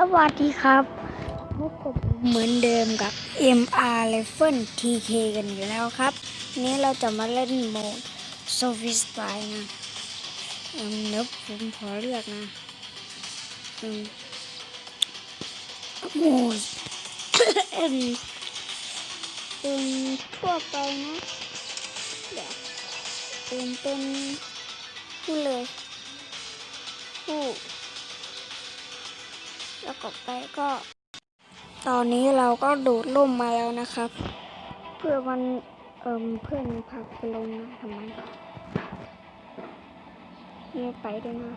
สวัสดีครับพบกับผมเหมือนเดิมกับ MR r i f l e TK กันอยู่แล้วครับ นี้เราจะมาเล่นโหมด s o p h i s t y นะเอิ่มเดี๋ยวผมขอเลือกนะอืมโหมดเอ็มเป็นทั่วไปนะแบบเป็นเป็นผู้เลยผู้ แล้วก็ไปก็ ตอนนี้เราก็โดดล่มมาแล้วนะครับ เพื่อมันเอิมเพื่อนพาไปลงนะทำไมไม่ไปด้วยนะ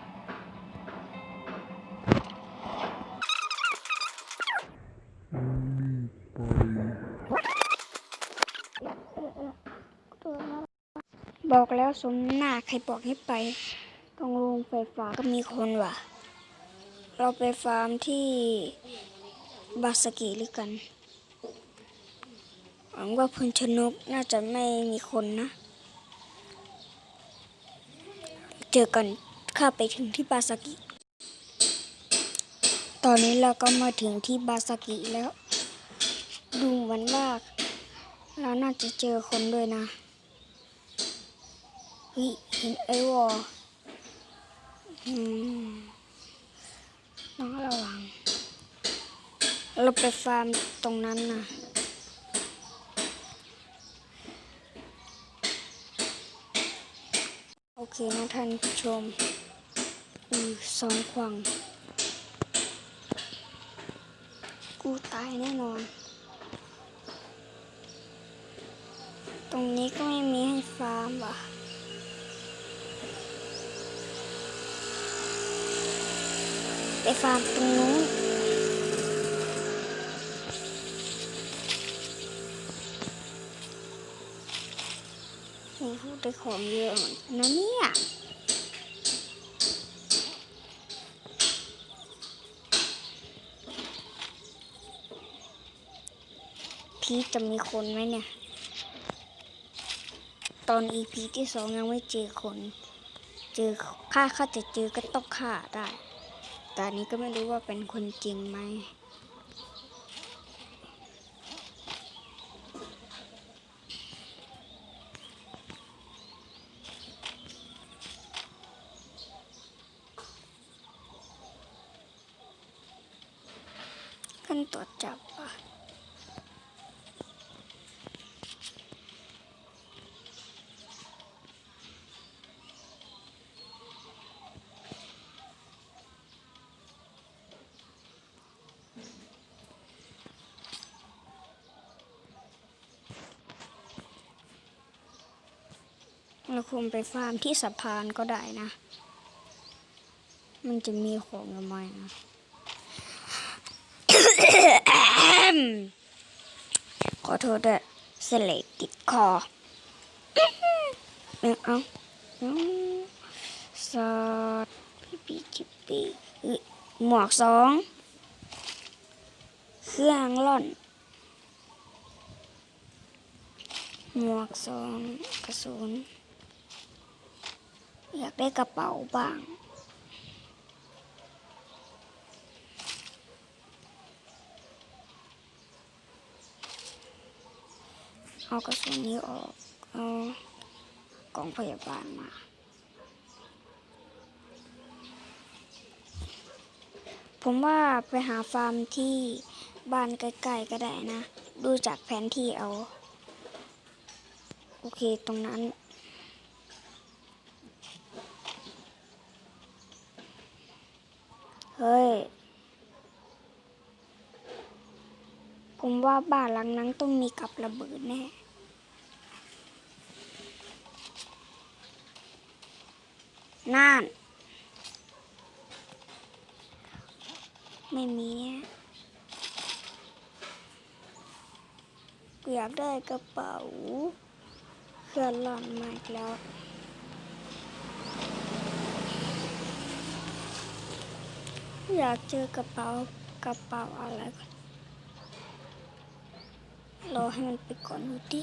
บอกแล้วสมหน้าใครบอกให้ไป ตรงโรงไฟฟ้าก็มีคนว่ะ เราไปฟาร์มที่บาสกิหรือกันหวังว่าพลชนกน่าจะไม่มีคนนะ เจอกันข้าไปถึงที่บาสกิ ตอนนี้เราก็มาถึงที่บาสกิแล้ว ดูเหมือนว่าเราน่าจะเจอคนด้วยนะเฮ้ยเห็นไอ้วออืม ต้องระวัง เราไปฟาร์มตรงนั้นนะโอเคนะท่านผู้ชมอือสองขวางกูตายแน่นอน ตรงนี้ก็ไม่มีให้ฟาร์มว่ะไปฟาร์มตรงนู้น มีพูดได้ของเยอะเหมือนกันนะเนี่ยพีจะมีคนไหมเนี่ย ตอนอีพีที่สองยังไม่เจอคน เจอฆ่าเขาจะเจอก็ต้องฆ่าได้ แต่นนี้ก็ไม่รู้ว่าเป็นคนจริงไหม นตรวจจับอะเราคงไปฟาร์มที่สะพานก็ได้นะ มันจะมีของทำไมนะ ขอโทษด้วยเสลดติดคอเอาเอาเอาสอดพี่ปีจิปีหมวกสอง เครื่องล่อน หมวกสองกระสุนอยากได้กระเป๋าบ้าง เอากระสุนนี้ออกเอากล่องพยาบาลมา ผมว่าไปหาฟาร์มที่บ้านใกล้ๆก็ได้นะ ดูจากแผนที่เอา โอเคตรงนั้นเฮ้ย ผมว่าบ้านหลังนั้นต้องมีกับระเบิดแน่ น่าน ไม่มีอยากได้กระเป๋าเคลื่อนหล่อนมาอีกแล้วอยากเจอกระเป๋ากระเป๋าอะไรก่อน รอให้มันไปก่อนดูดิ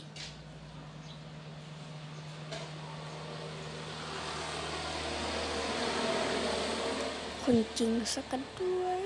คนจริงสักกันด้วย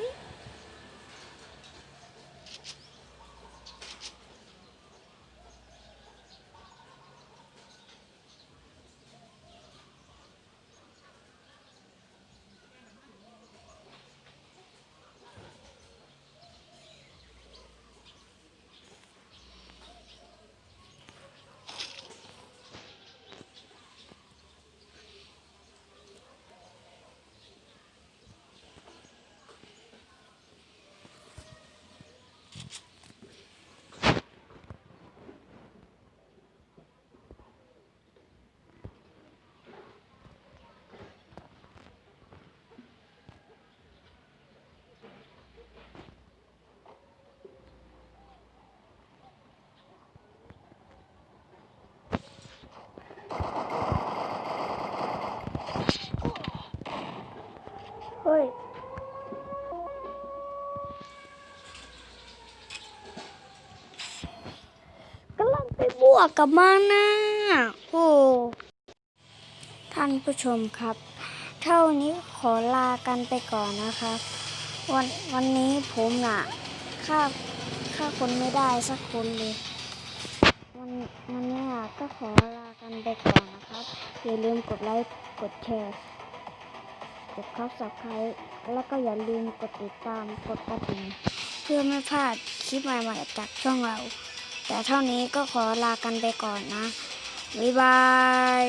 ฮ้ยกำลังไปบวกกับมันนะโอ้ท่านผู้ชมครับ เท่านี้ขอลากันไปก่อนนะครับ วันวันนี้ผมน่ะฆ่าฆ่าคนไม่ได้สักคนเลยวันวันนี้อะก็ขอลากันไปก่อนนะครับ อย่าลืมกดไลค์กดแชร์ กดคับสับไครแล้วก็อย่าลืมกดติดตามกดกระดิ่งเพื่อไม่พลาดคลิปใหม่ๆจากช่องเรา แต่เท่านี้ก็ขอลากันไปก่อนนะ บ๊ายบาย